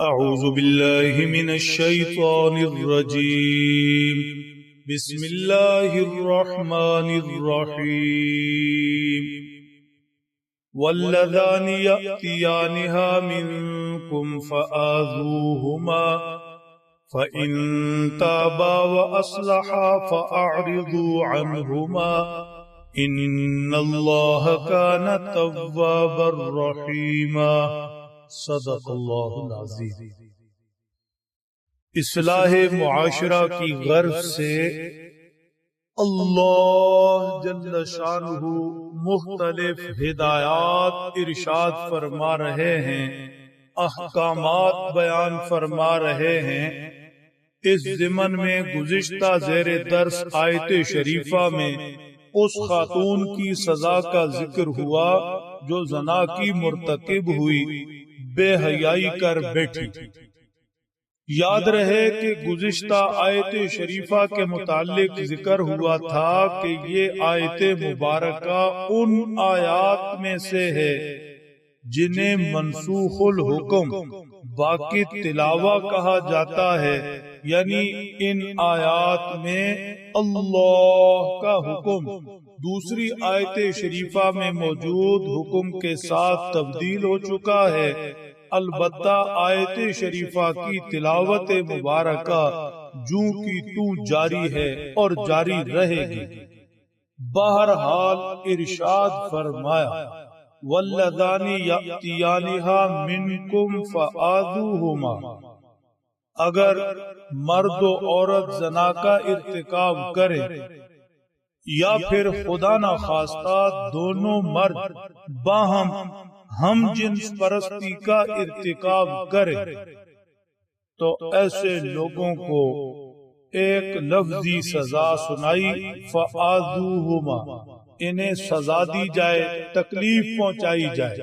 أعوذ بالله من الشيطان الرجيم. بسم الله الرحمن الرحيم. والذان يأتيانها منكم فآذوهما. فإن تابا وأصلحا فأعرضوا عنهما. إن الله كان توابا رحيما. صدق اللہ العظیم. اصلاح معاشرہ کی غرض سے اللہ جل شانہ مختلف ہدایات ارشاد فرما رہے ہیں، احکامات بیان فرما رہے ہیں۔ اس زمن میں گزشتہ زیر درس آیت شریفہ میں اس خاتون کی سزا کا ذکر ہوا جو زنا کی مرتکب ہوئی۔ بے حیائی کر بیٹھی یاد رہے کہ گزشتہ آیت شریفہ کے متعلق ذکر ہوا تھا کہ یہ آیت مبارکہ ان آیات میں سے ہے جنہیں منسوخ الحکم باقی تلاوہ کہا جاتا ہے۔ یعنی ان آیات میں اللہ کا حکم۔ دوسری آیت شریفہ میں موجود حکم کے ساتھ تبدیل ہو چکا ہے۔ البتہ آیت شریفہ کی تلاوت مبارکہ جو کی تو جاری ہے اور جاری رہے گی۔ بہرحال ارشاد فرمایا والذانی یأتیانہا منکم فآذوہما اگر مرد و عورت زنا کا ارتکاب کرے یا پھر خدا نہ خواستہ دونوں مرد باہم ہم جنس پرستی کا ارتکاب کرے تو ایسے لوگوں کو ایک لفظی سزا سنائی فآذوہما انہیں سزا دی جائے، تکلیف پہنچائی جائے۔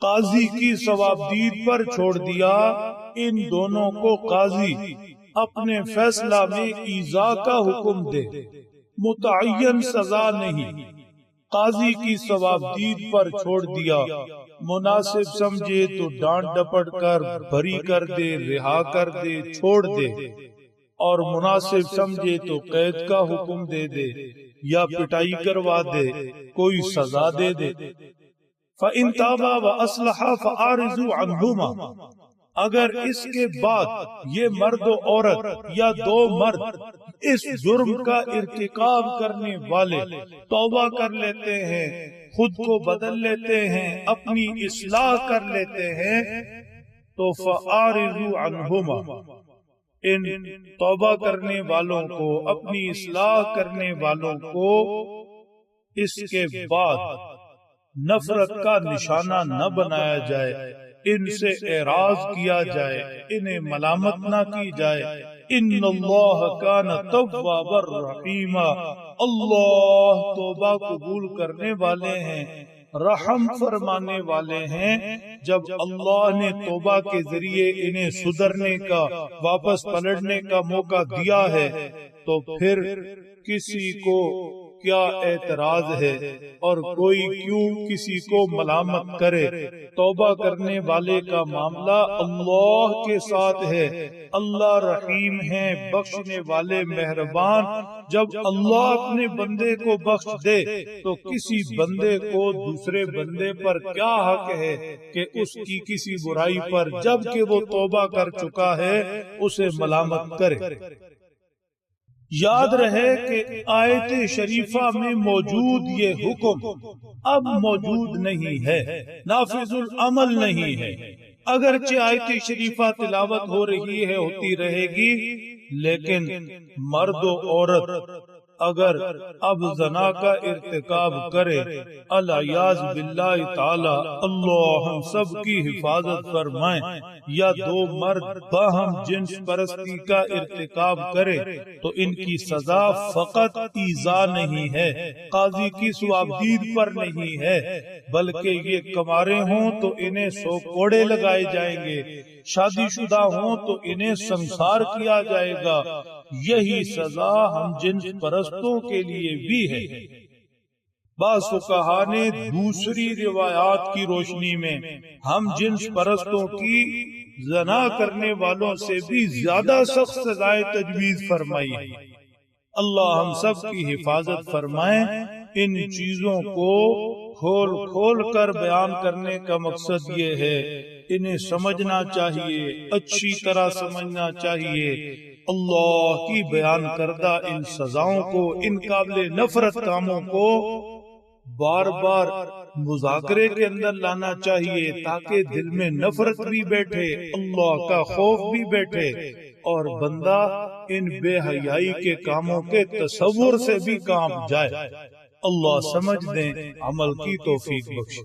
قاضی کی ثوابدید پر چھوڑ دیا، ان دونوں کو قاضی اپنے فیصلہ میں ایزا کا حکم دے۔ متعین سزا نہیں۔ قاضی کی ثوابدید پر چھوڑ دیا۔ مناسب سمجھے تو ڈانٹ ڈپٹ کر بری کر دے، رہا کر دے، چھوڑ دے۔ اور مناسب سمجھے تو قید کا حکم دے دے یا پٹائی کروا دے، کوئی سزا دے دے۔ فَإِن تَابَا وَأَصْلَحَا فَآرِزُوا عَنْهُمَا۔ اگر اس کے بعد یہ مرد و عورت یا دو مرد اس جرم کا ارتکاب کرنے والے توبہ کر لیتے ہیں، خود کو بدل لیتے ہیں، اپنی اصلاح کر لیتے ہیں، تو فَآرِزُوا عَنْهُمَا۔ ان توبہ کرنے والوں کو، اپنی اصلاح کرنے والوں کو اس کے بعد نفرت کا نشانہ نہ بنایا جائے۔ ان سے اعراض کیا جائے، انہیں ملامت نہ کی جائے۔ ان اللہ کان توابا رحیما۔ اللہ توبہ قبول کرنے والے ہیں، رحم فرمانے والے ہیں۔ جب اللہ نے توبہ کے ذریعے انہیں سدھرنے کا، واپس پلٹنے کا موقع دیا ہے، تو پھر کسی کو کیا اعتراض ہے اور کوئی کیوں کسی کو ملامت کرے؟ توبہ کرنے والے کا معاملہ اللہ کے ساتھ ہے۔ اللہ رحیم ہے بخشنے والے مہربان۔ جب اللہ اپنے بندے کو بخش دے تو کسی بندے کو دوسرے بندے پر کیا حق ہے کہ اس کی کسی برائی پر جبکہ وہ توبہ کر چکا ہے، اسے ملامت کرے؟ یاد رہے کہ آیت شریفہ میں موجود یہ حکم اب موجود نہیں ہے نافذ العمل نہیں ہے۔ اگرچہ آیت شریفہ تلاوت ہو رہی ہے ہوتی رہے گی لیکن مرد و عورت اگر اب زنا کا ارتکاب کرے الیاز باللہ تعالی اللہ ہم سب کی حفاظت فرمائیں۔ یا دو مرد باہم جنس پرستی کا ارتکاب کرے تو ان کی سزا فقط ایزا نہیں ہے قاضی کی سوابدید پر نہیں ہے بلکہ یہ کمارے ہوں تو انہیں سو کوڑے لگائے جائیں گے۔ شادی شدہ ہوں تو انہیں سنسار کیا جائے گا۔ یہی سزا ہم جنس پرستوں کے لیے بھی ہے۔ بعض نے دوسری روایات کی روشنی میں ہم جنس پرستوں کی زنا کرنے والوں سے بھی زیادہ سخت سزائے تجویز فرمائی ہے۔ اللہ ہم سب کی حفاظت فرمائیں ان چیزوں کو کھول کھول کر بیان کرنے کا مقصد یہ ہے۔ انہیں سمجھنا چاہیے، اچھی طرح سمجھنا چاہیے۔ اللہ کی بیان کردہ ان سزاؤں کو ان قابل نفرت کاموں کو بار بار مذاکرے کے اندر لانا چاہیے تاکہ دل میں نفرت بھی بیٹھے اللہ کا خوف بھی بیٹھے اور بندہ ان بے حیائی کے کاموں کے تصور سے بھی کام جائے۔ اللہ سمجھ دیں عمل کی توفیق بخش